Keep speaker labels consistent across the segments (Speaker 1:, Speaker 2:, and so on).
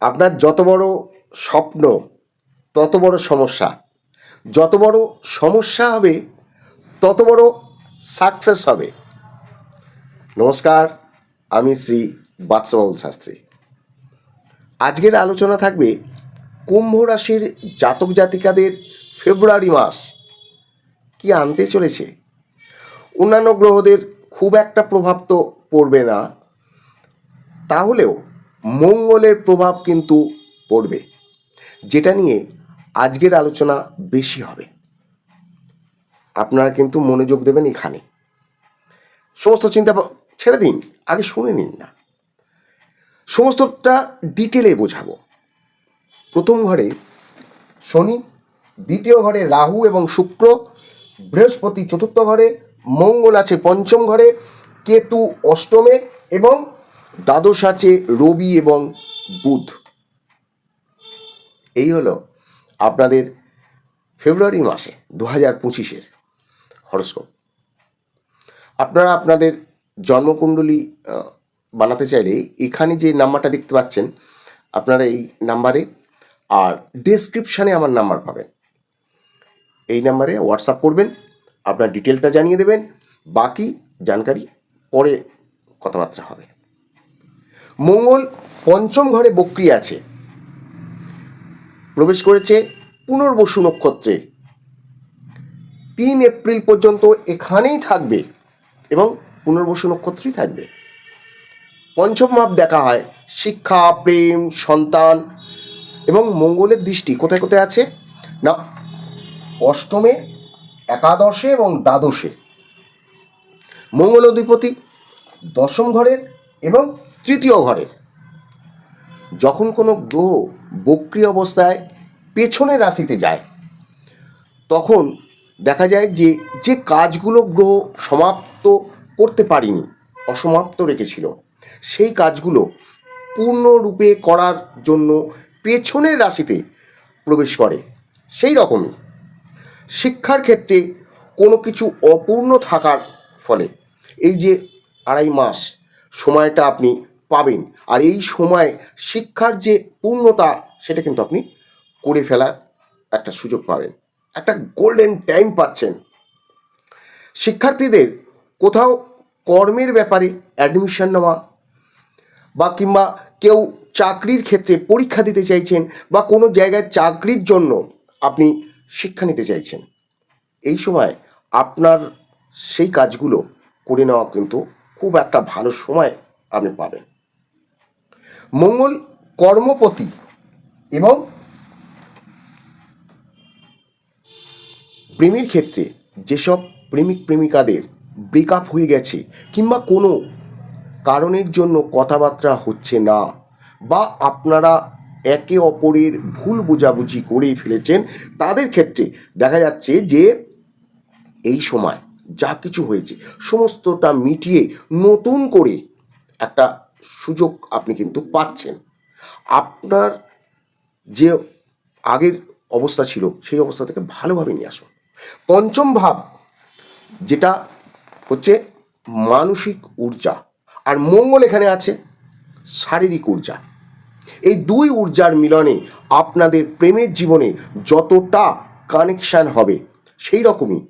Speaker 1: আপনার যত বড় স্বপ্ন, তত বড় সমস্যা। যত বড় সমস্যা হবে, তত বড় সাকসেস হবে। নমস্কার, আমি শ্রী বাৎসবাবুল শাস্ত্রী। আজকের আলোচনা থাকবে কুম্ভ রাশির জাতক জাতিকাদের ফেব্রুয়ারি মাস কি আনতে চলেছে? অন্যান্য গ্রহদের খুব একটা প্রভাব তো পড়বে না। তাহলেও মঙ্গলের প্রভাব কিন্তু পড়বে, যেটা নিয়ে আজকের আলোচনা বেশি হবে। আপনারা কিন্তু মনোযোগ দেবেন এখানে। সমস্ত চিন্তা ছেড়ে দিন, আগে শুনে নিন না। সমস্তটা ডিটেলে বোঝাবো। প্রথম ঘরে শনি, দ্বিতীয় ঘরে রাহু এবং শুক্র, বৃহস্পতি চতুর্থ ঘরে মঙ্গল আছে পঞ্চম ঘরে, কেতু অষ্টমে এবং দ্বাদশ আছে রবি এবং বুধ। এই হলো আপনাদের ফেব্রুয়ারি মাসে দু হাজার পঁচিশের হরস্কোপ। আপনারা আপনাদের জন্মকুণ্ডলী বানাতে চাইলে এখানে যে নাম্বারটা দেখতে পাচ্ছেন, আপনারা এই নাম্বারে আর ডেসক্রিপশানে আমার নাম্বার পাবেন। এই নাম্বারে হোয়াটসঅ্যাপ করবেন, আপনার ডিটেলটা জানিয়ে দেবেন, বাকি জানকারি পরে কথাবার্তা হবে। মঙ্গল পঞ্চম ঘরে বক্রি আছে। প্রবেশ করেছে পুনর্বসু নক্ষত্রে। তিন এপ্রিল পর্যন্ত এখানেই থাকবে এবং পুনর্বসু নক্ষত্রই থাকবে। পঞ্চম মাপ দেখা হয়, শিক্ষা, প্রেম, সন্তান এবং মঙ্গলের দৃষ্টি কোথায় কোথায় আছে? না, অষ্টমে, একাদশে এবং দ্বাদশে। মঙ্গল অধিপতি দশম ঘরের এবং তৃতীয় ঘরের। যখন কোনো গ্রহ বক্রি অবস্থায় পেছনের রাশিতে যায়, তখন দেখা যায় যে যে কাজগুলো গ্রহ সমাপ্ত করতে পারিনি, অসমাপ্ত রেখেছিল, সেই কাজগুলো পূর্ণরূপে করার জন্য পেছনের রাশিতে প্রবেশ করে। সেই রকমই শিক্ষার ক্ষেত্রে কোনো কিছু অপূর্ণ থাকার ফলে এই যে আড়াই মাস সময়টা আপনি পাবেন। আর এই সময় শিক্ষার যে পূর্ণতা, সেটা কিন্তু আপনি করে ফেলার একটা সুযোগ পাবেন। একটা গোল্ডেন টাইম পাচ্ছেন। শিক্ষার্থীদের কোথাও কর্মের ব্যাপারে অ্যাডমিশন নেওয়া বা কিংবা কেউ চাকরির ক্ষেত্রে পরীক্ষা দিতে চাইছেন বা কোনো জায়গায় চাকরির জন্য আপনি শিক্ষা নিতে চাইছেন, এই সময় আপনার সেই কাজগুলো করে নেওয়া কিন্তু খুব একটা ভালো সময় আপনি পাবেন। মঙ্গল কর্মপতি এবং প্রেমের ক্ষেত্রে যেসব প্রেমিক প্রেমিকাদের ব্রেকআপ হয়ে গেছে কিংবা কোনো কারণের জন্য কথাবার্তা হচ্ছে না বা আপনারা একে অপরের ভুল বোঝাবুঝি করেই ফেলেছেন, তাদের ক্ষেত্রে দেখা যাচ্ছে যে এই সময় যা কিছু হয়েছে, সমস্তটা মিটিয়ে নতুন করে একটা সুযোগ আপনি কিন্তু পাচ্ছেন। আপনার যে আগের অবস্থা ছিল, সেই অবস্থা থেকে ভালোভাবে নিয়ে আসুন। পঞ্চম ভাব, যেটা হচ্ছে মানসিক ঊর্জা। আর মঙ্গল এখানে আছে, শারীরিক ঊর্জা। এই দুই ঊর্জার মিলনে আপনাদের প্রেমের জীবনে যতটা কানেকশান হবে, সেই রকমই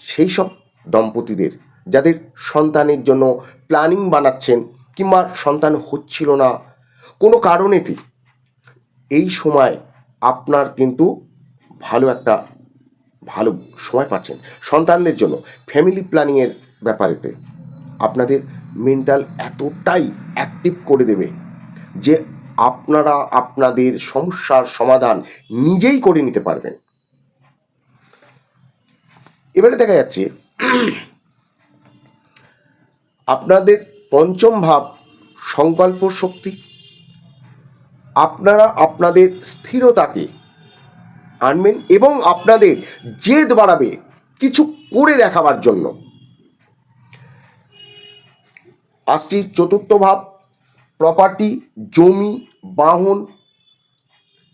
Speaker 1: সেই সব দম্পতিদের, যাদের সন্তানের জন্য প্ল্যানিং বানাচ্ছেন কিংবা সন্তান হচ্ছিল না। কোনো কারণেতে এই সময় আপনার কিন্তু ভালো একটা, ভালো সময় পাচ্ছেন। সন্তানদের জন্য ফ্যামিলি প্ল্যানিংয়ের ব্যাপারেতে আপনাদের মেন্টাল এতটাই অ্যাক্টিভ করে দেবে যে আপনারা আপনাদের সমস্যার সমাধান নিজেই করে নিতে পারবেন। এবারে দেখা যাচ্ছে, আপনাদের পঞ্চম ভাব, সংকল্প শক্তি। আপনারা আপনাদের স্থিরতাকে আনবেন এবং আপনাদের জেদ বাড়াবে কিছু করে দেখাবার জন্য। আসছি চতুর্থ ভাব প্রপার্টি জমি, বাহন,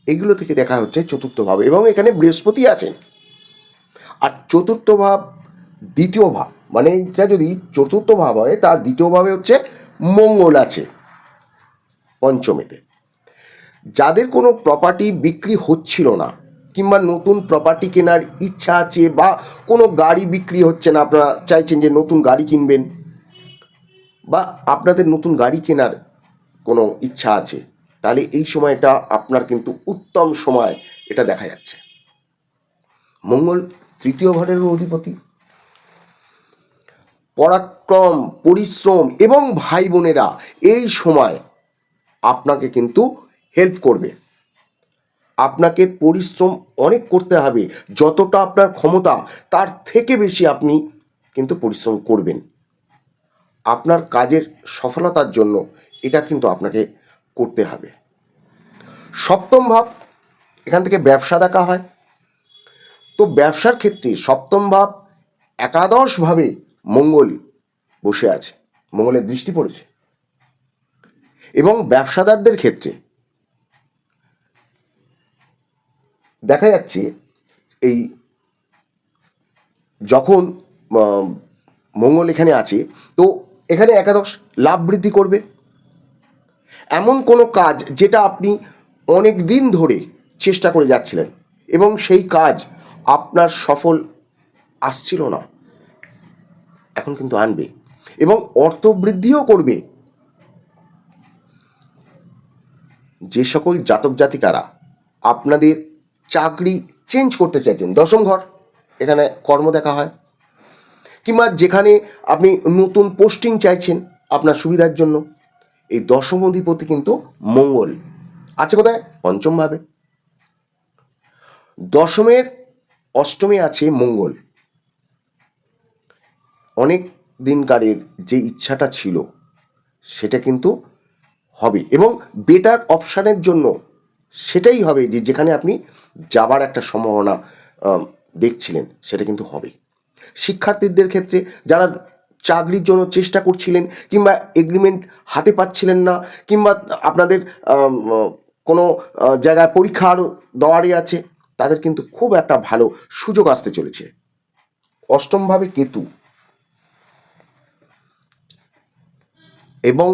Speaker 1: এগুলো থেকে দেখা হচ্ছে চতুর্থ ভাব এবং এখানে বৃহস্পতি আছেন আর চতুর্থ ভাব, দ্বিতীয় ভাব। মানে এটা যদি চতুর্থ ভাব হয়, তার দ্বিতীয় ভাবে হচ্ছে মঙ্গল আছে পঞ্চমেতে। যাদের কোনো প্রপার্টি বিক্রি হচ্ছিল না, কিংবা নতুন প্রপার্টি কেনার ইচ্ছা আছে বা কোনো গাড়ি বিক্রি হচ্ছে না, আপনারা চাইছেন যে নতুন গাড়ি কিনবেন, বা আপনাদের নতুন গাড়ি কেনার কোনো ইচ্ছা আছে, তাহলে এই সময়টা আপনার কিন্তু উত্তম সময় এটা দেখা যাচ্ছে। মঙ্গল তৃতীয় ঘরের অধিপতি। পরাক্রম, পরিশ্রম এবং ভাই বোনেরা এই সময় আপনাকে কিন্তু হেল্প করবে। আপনাকে পরিশ্রম অনেক করতে হবে। যতটা আপনার ক্ষমতা, তার থেকে বেশি আপনি কিন্তু পরিশ্রম করবেন। আপনার কাজের সফলতার জন্য এটা কিন্তু আপনাকে করতে হবে। সপ্তম ভাব, এখান থেকে ব্যবসা দেখা হয়। তো ব্যবসার ক্ষেত্রে সপ্তম ভাব একাদশভাবে মঙ্গল বসে আছে, মঙ্গলের দৃষ্টি পড়েছে। এবং ব্যবসাদারদের ক্ষেত্রে দেখা যাচ্ছে এই যখন মঙ্গল এখানে আছে, তো এখানে একাদশ লাভ বৃদ্ধি করবে। এমন কোনো কাজ যেটা আপনি অনেক দিন ধরে চেষ্টা করে যাচ্ছিলেন এবং সেই কাজ আপনার সফল আসছিল না। এখন কিন্তু আনবে এবং অর্থ বৃদ্ধিও করবে। যে সকল জাতক জাতিকারা আপনাদের চাকরি চেঞ্জ করতে চাইছেন, দশম ঘর, এখানে কর্ম দেখা হয়, কিংবা যেখানে আপনি নতুন পোস্টিং চাইছেন আপনার সুবিধার জন্য, এই দশম অধিপতি কিন্তু মঙ্গল। আছে কোথায়? পঞ্চমভাবে দশমের অষ্টমে আছে মঙ্গল। অনেক দিনকারের যে ইচ্ছাটা ছিল, সেটা কিন্তু হবে এবং বেটার অপশানের জন্য সেটাই হবে যে যেখানে আপনি যাবার একটা সম্ভাবনা দেখছিলেন, সেটা কিন্তু হবে। শিক্ষার্থীদের ক্ষেত্রে যারা চাকরির জন্য চেষ্টা করছিলেন কিংবা এগ্রিমেন্ট হাতে পাচ্ছিলেন না কিংবা আপনাদের কোনো জায়গায় পরীক্ষা আরও দেওয়ারই আছে, তাদের কিন্তু খুব একটা ভালো সুযোগ আসতে চলেছে। অষ্টমভাবে কেতু এবং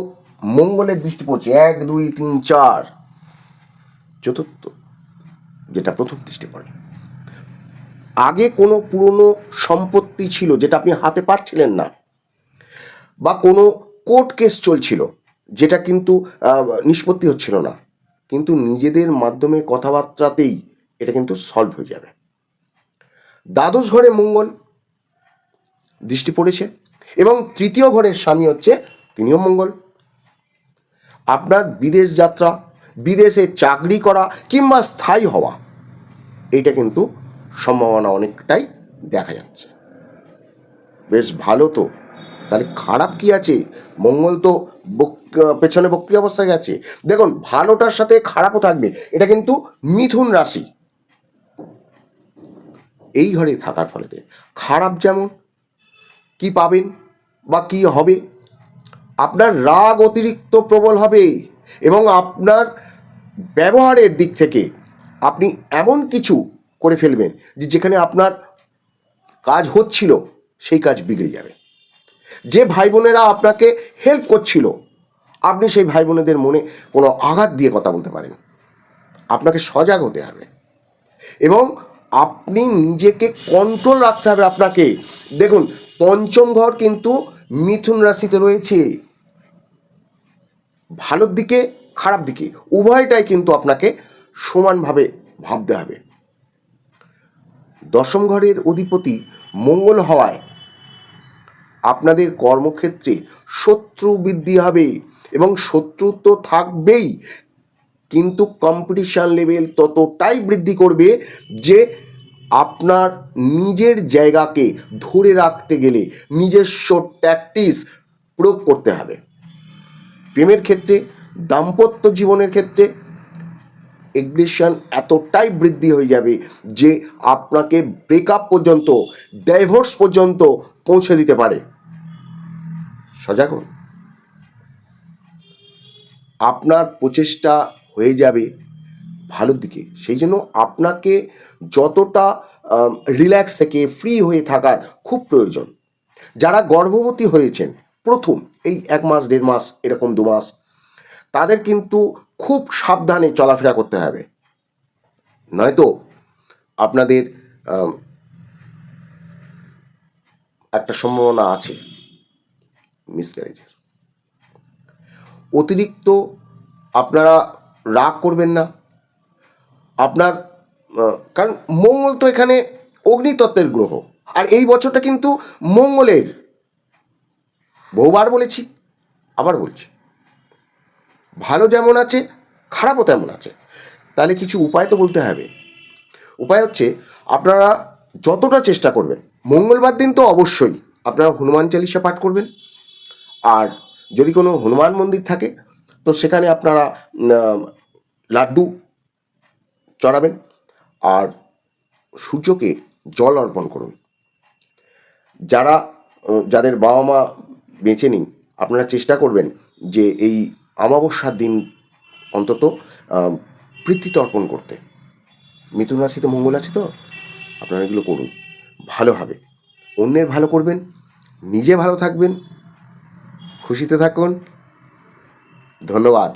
Speaker 1: মঙ্গলের দৃষ্টি পড়ছে। এক, দুই, তিন, চার। চতুর্থ, যেটা প্রথম দৃষ্টি পড়ে। আগে কোনো পুরনো সম্পত্তি ছিল যেটা আপনি হাতে পাচ্ছিলেন না, বা কোনো কোর্ট কেস চলছিল যেটা কিন্তু নিষ্পত্তি হচ্ছিল না। কিন্তু নিজেদের মাধ্যমে কথাবার্তাতেই এটা কিন্তু সলভ হয়ে যাবে। দ্বাদশ ঘরে মঙ্গল দৃষ্টি পড়েছে এবং তৃতীয় ঘরের স্বামী হচ্ছে তিনিও মঙ্গল। আপনার বিদেশ যাত্রা, বিদেশে চাকরি করা কিংবা স্থায়ী হওয়া এটা কিন্তু সম্ভাবনা অনেকটাই দেখা যাচ্ছে। বেশ ভালো তো। তাহলে খারাপ কি আছে? মঙ্গল তো পেছনে বক্রি অবস্থায় গেছে। দেখুন, ভালোটার সাথে খারাপও থাকবে। এটা কিন্তু মিথুন রাশি। এই ঘরে থাকার ফলেতে খারাপ যেমন, কি পাবেন বা কি হবে? আপনার রাগ অতিরিক্ত প্রবল হবে এবং আপনার ব্যবহারের দিক থেকে আপনি এমন কিছু করে ফেলবেন যে যেখানে আপনার কাজ হচ্ছিল, সেই কাজ বিগড়ে যাবে। যে ভাই বোনেরা আপনাকে হেল্প করছিল, আপনি সেই ভাই বোনেদের মনে কোনো আঘাত দিয়ে কথা বলতে পারেন। আপনাকে সজাগ হতে হবে এবং আপনি নিজেকে কন্ট্রোল রাখতে হবে আপনাকে। দেখুন, পঞ্চম ঘর কিন্তু মিথুন রাশিতে রয়েছে। ভালোর দিকে, খারাপ দিকে, উভয়টাই কিন্তু আপনাকে সমানভাবে ভাবতে হবে। দশম ঘরের অধিপতি মঙ্গল হওয়ায় আপনাদের কর্মক্ষেত্রে শত্রু বৃদ্ধি হবে এবং শত্রু তো থাকবেই, কিন্তু কম্পিটিশন লেভেল ততটাই বৃদ্ধি করবে যে আপনার নিজের জায়গাকে ধরে রাখতে গেলে নিজস্ব ট্যাকটিস প্রয়োগ করতে হবে। প্রেমের ক্ষেত্রে, দাম্পত্য জীবনের ক্ষেত্রে এগ্রেশন এতটাই বৃদ্ধি হয়ে যাবে যে আপনাকে ব্রেকআপ পর্যন্ত ডাইভোর্স পর্যন্ত পৌঁছে দিতে পারে। সজাগ আপনার প্রচেষ্টা হয়ে যাবে ভালোর দিকে। সেই জন্য আপনাকে যতটা রিল্যাক্স থেকে ফ্রি হয়ে থাকার খুব প্রয়োজন। যারা গর্ভবতী হয়েছেন প্রথম, এই এক মাস, দেড় মাস, এরকম দু মাস, তাদের কিন্তু খুব সাবধানে চলাফেরা করতে হবে। নয়তো আপনাদের একটা সম্ভাবনা আছে মিসক্যারেজের অতিরিক্ত আপনারা রাগ করবেন না। আপনার কারণ মঙ্গল তো এখানে অগ্নিতত্ত্বের গ্রহ, আর এই বছরটা কিন্তু মঙ্গলের। বহুবার বলেছি, আবার বলছি। ভালো যেমন আছে, খারাপও তেমন আছে। তাহলে কিছু উপায় তো বলতে হবে। উপায় হচ্ছে, আপনারা যতটা চেষ্টা করবেন, মঙ্গলবার দিন তো অবশ্যই আপনারা হনুমান চালিসা পাঠ করবেন। আর যদি কোনো হনুমান মন্দির থাকে, তো সেখানে আপনারা লাড্ডু চড়াবেন। আর সূর্যকে জল অর্পণ করুন। যারা যাদের বাবা মা বেঁচে নিন। আপনারা চেষ্টা করবেন যে এই অমাবস্যার দিন অন্তত অর্পণ করতে। মিথুন রাশিতে মঙ্গল আছে তো? আপনারা এগুলো করুন। ভালো হবে। অন্যের ভালো করবেন, নিজে ভালো থাকবেন, খুশিতে থাকুন। ধন্যবাদ।